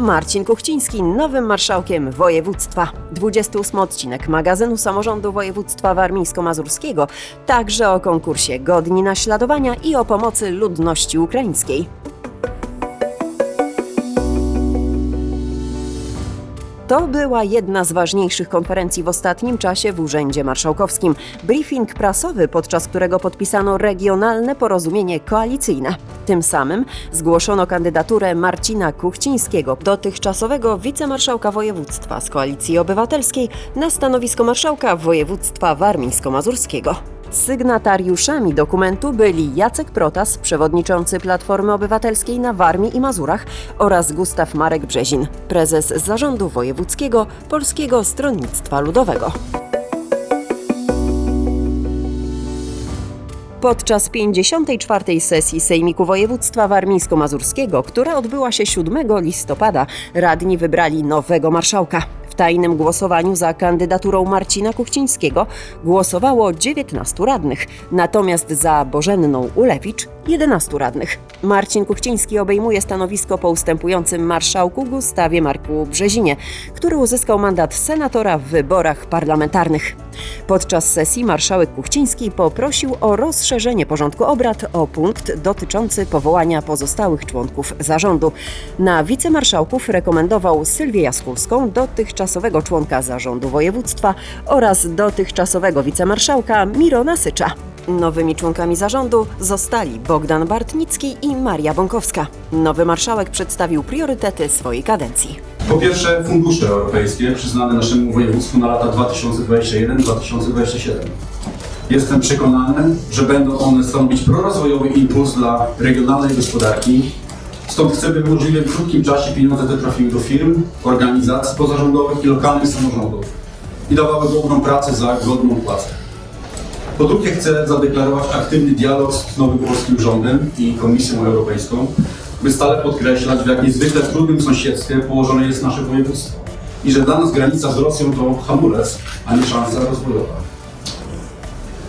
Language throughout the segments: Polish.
Marcin Kuchciński nowym marszałkiem województwa. 28 odcinek magazynu samorządu województwa warmińsko-mazurskiego, także o konkursie godni naśladowania i o pomocy ludności ukraińskiej. To była jedna z ważniejszych konferencji w ostatnim czasie w Urzędzie Marszałkowskim. Briefing prasowy, podczas którego podpisano regionalne porozumienie koalicyjne. Tym samym zgłoszono kandydaturę Marcina Kuchcińskiego, dotychczasowego wicemarszałka województwa z Koalicji Obywatelskiej, na stanowisko marszałka województwa warmińsko-mazurskiego. Sygnatariuszami dokumentu byli Jacek Protas, przewodniczący Platformy Obywatelskiej na Warmii i Mazurach oraz Gustaw Marek Brzezin, prezes Zarządu Wojewódzkiego Polskiego Stronnictwa Ludowego. Podczas 54. sesji Sejmiku Województwa Warmińsko-Mazurskiego, która odbyła się 7 listopada, radni wybrali nowego marszałka. W tajnym głosowaniu za kandydaturą Marcina Kuchcińskiego głosowało 19 radnych, natomiast za Bożenną Ulewicz 11 radnych. Marcin Kuchciński obejmuje stanowisko po ustępującym marszałku Gustawie Marku Brzezinie, który uzyskał mandat senatora w wyborach parlamentarnych. Podczas sesji marszałek Kuchciński poprosił o rozszerzenie porządku obrad o punkt dotyczący powołania pozostałych członków zarządu. Na wicemarszałków rekomendował Sylwię Jaskulską, dotychczasowego członka zarządu województwa oraz dotychczasowego wicemarszałka Mirona Sycza. Nowymi członkami zarządu zostali Bogdan Bartnicki i Maria Bąkowska. Nowy marszałek przedstawił priorytety swojej kadencji. Po pierwsze, fundusze europejskie przyznane naszemu województwu na lata 2021-2027. Jestem przekonany, że będą one stanowić prorozwojowy impuls dla regionalnej gospodarki. Stąd chcę, by w możliwie krótkim czasie pieniądze te trafiły do firm, organizacji pozarządowych i lokalnych samorządów i dawały dobrą pracę za godną płacę. Po drugie, chcę zadeklarować aktywny dialog z nowym polskim rządem i Komisją Europejską, by stale podkreślać, w jak niezwykle trudnym sąsiedztwie położone jest nasze województwo i że dla nas granica z Rosją to hamulec, a nie szansa rozwojowa.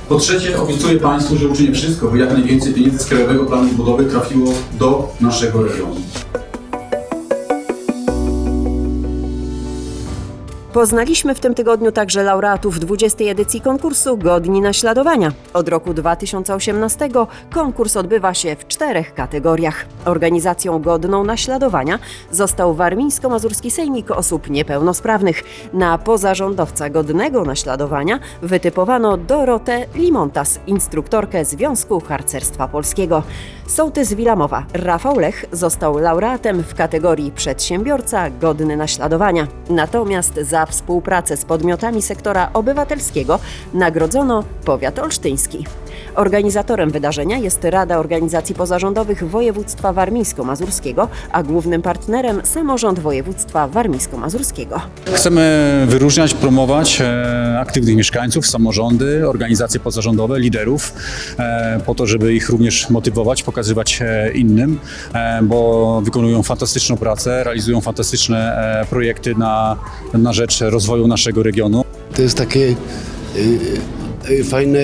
Po trzecie, obiecuję Państwu, że uczynię wszystko, by jak najwięcej pieniędzy z Krajowego Planu Budowy trafiło do naszego regionu. Poznaliśmy w tym tygodniu także laureatów 20. edycji konkursu Godni Naśladowania. Od roku 2018 konkurs odbywa się w czterech kategoriach. Organizacją godną naśladowania został Warmińsko-Mazurski Sejmik Osób Niepełnosprawnych. Na pozarządowca godnego naśladowania wytypowano Dorotę Limontas, instruktorkę Związku Harcerstwa Polskiego. Sołtys Wilamowa Rafał Lech został laureatem w kategorii Przedsiębiorca godny naśladowania. Natomiast za współpracę z podmiotami sektora obywatelskiego nagrodzono powiat olsztyński. Organizatorem wydarzenia jest Rada Organizacji Pozarządowych Województwa Warmińsko-Mazurskiego, a głównym partnerem samorząd województwa warmińsko-mazurskiego. Chcemy wyróżniać, promować e, aktywnych mieszkańców, samorządy, organizacje pozarządowe, liderów, e, po to, żeby ich również motywować, pokazywać e, innym, e, bo wykonują fantastyczną pracę, realizują fantastyczne e, projekty na, na rzecz rozwoju naszego regionu. To jest takie fajne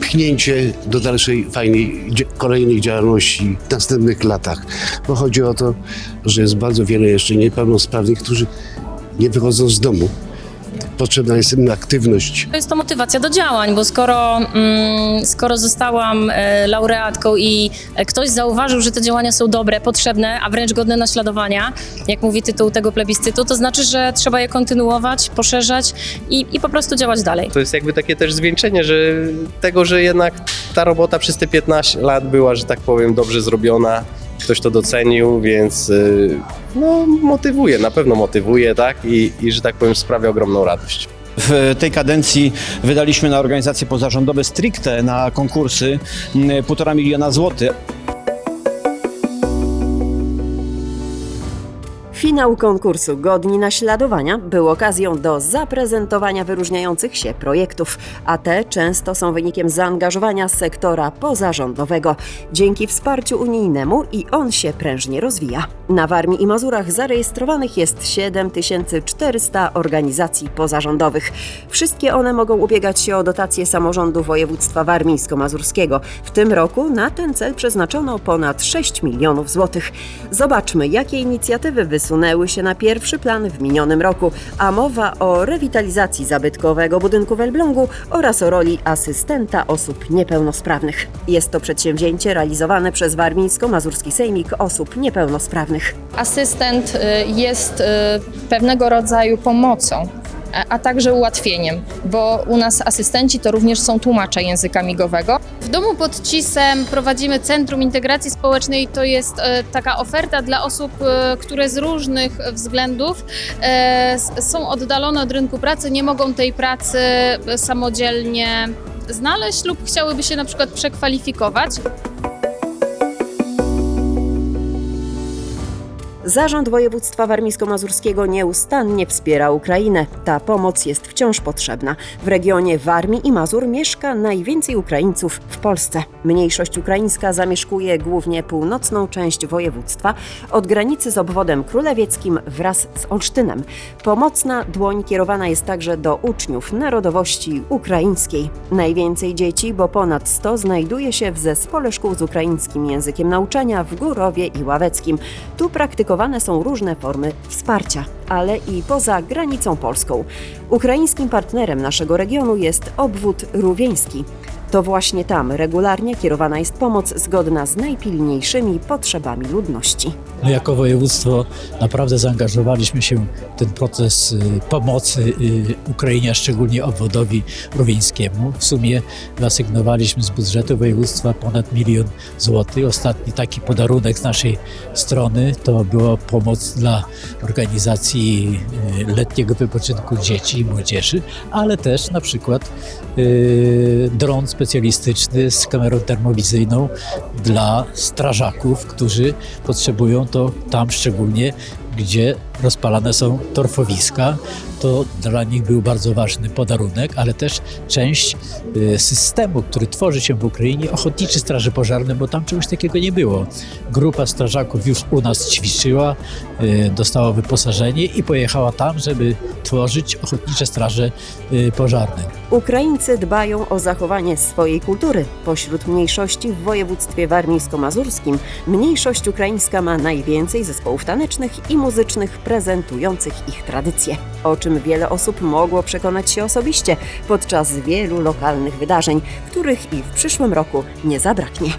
pchnięcie do dalszej, fajnej, kolejnej działalności w następnych latach. Bo chodzi o to, że jest bardzo wiele jeszcze niepełnosprawnych, którzy nie wychodzą z domu. Potrzebna jest im aktywność. To jest to motywacja do działań, bo skoro, mm, skoro zostałam e, laureatką i e, ktoś zauważył, że te działania są dobre, potrzebne, a wręcz godne naśladowania, jak mówi tytuł tego plebiscytu, to znaczy, że trzeba je kontynuować, poszerzać i, i po prostu działać dalej. To jest jakby takie też zwieńczenie, że tego, że jednak ta robota przez te 15 lat była, że tak powiem, dobrze zrobiona. Ktoś to docenił, więc y, no, motywuje, na pewno motywuje, tak? I, I że tak powiem, sprawia ogromną radość. W tej kadencji wydaliśmy na organizacje pozarządowe stricte na konkursy mm, półtora miliona złotych. Finał konkursu Godni Naśladowania był okazją do zaprezentowania wyróżniających się projektów, a te często są wynikiem zaangażowania sektora pozarządowego. Dzięki wsparciu unijnemu i on się prężnie rozwija. Na Warmii i Mazurach zarejestrowanych jest 7400 organizacji pozarządowych. Wszystkie one mogą ubiegać się o dotacje samorządu województwa warmińsko-mazurskiego. W tym roku na ten cel przeznaczono ponad 6 milionów złotych. Zobaczmy, jakie inicjatywy wysunęły się na pierwszy plan w minionym roku, a mowa o rewitalizacji zabytkowego budynku w Elblągu oraz o roli asystenta osób niepełnosprawnych. Jest to przedsięwzięcie realizowane przez Warmińsko-Mazurski Sejmik Osób Niepełnosprawnych. Asystent y, jest y, pewnego rodzaju pomocą, a- także ułatwieniem, bo u nas asystenci to również są tłumacze języka migowego. W domu pod Cisem prowadzimy Centrum Integracji Społecznej. To jest e, taka oferta dla osób, które z różnych względów są oddalone od rynku pracy, nie mogą tej pracy samodzielnie znaleźć lub chciałyby się na przykład przekwalifikować. Zarząd Województwa Warmińsko-Mazurskiego nieustannie wspiera Ukrainę. Ta pomoc jest wciąż potrzebna. W regionie Warmii i Mazur mieszka najwięcej Ukraińców w Polsce. Mniejszość ukraińska zamieszkuje głównie północną część województwa, od granicy z obwodem królewieckim wraz z Olsztynem. Pomocna dłoń kierowana jest także do uczniów narodowości ukraińskiej. Najwięcej dzieci, bo ponad 100, znajduje się w zespole szkół z ukraińskim językiem nauczania w Górowie i Ławeckim. Tu są różne formy wsparcia, ale i poza granicą polską. Ukraińskim partnerem naszego regionu jest obwód rówieński. To właśnie tam regularnie kierowana jest pomoc zgodna z najpilniejszymi potrzebami ludności. My jako województwo naprawdę zaangażowaliśmy się w ten proces y, pomocy y, Ukrainie, szczególnie obwodowi rówieńskiemu. W sumie wyasygnowaliśmy z budżetu województwa ponad milion złotych. Ostatni taki podarunek z naszej strony to była pomoc dla organizacji y, letniego wypoczynku dzieci i młodzieży, ale też na przykład dron specjalistyczny z kamerą termowizyjną dla strażaków, którzy potrzebują to tam szczególnie, gdzie rozpalane są torfowiska. To dla nich był bardzo ważny podarunek, ale też część y, systemu, który tworzy się w Ukrainie, Ochotniczy Straży Pożarne, bo tam czegoś takiego nie było. Grupa strażaków już u nas ćwiczyła, y, dostała wyposażenie i pojechała tam, żeby tworzyć Ochotnicze Straże y, Pożarne. Ukraińcy dbają o zachowanie swojej kultury. Pośród mniejszości w województwie warmińsko-mazurskim mniejszość ukraińska ma najwięcej zespołów tanecznych i muzycznych prezentujących ich tradycje, o czym wiele osób mogło przekonać się osobiście podczas wielu lokalnych wydarzeń, których i w przyszłym roku nie zabraknie.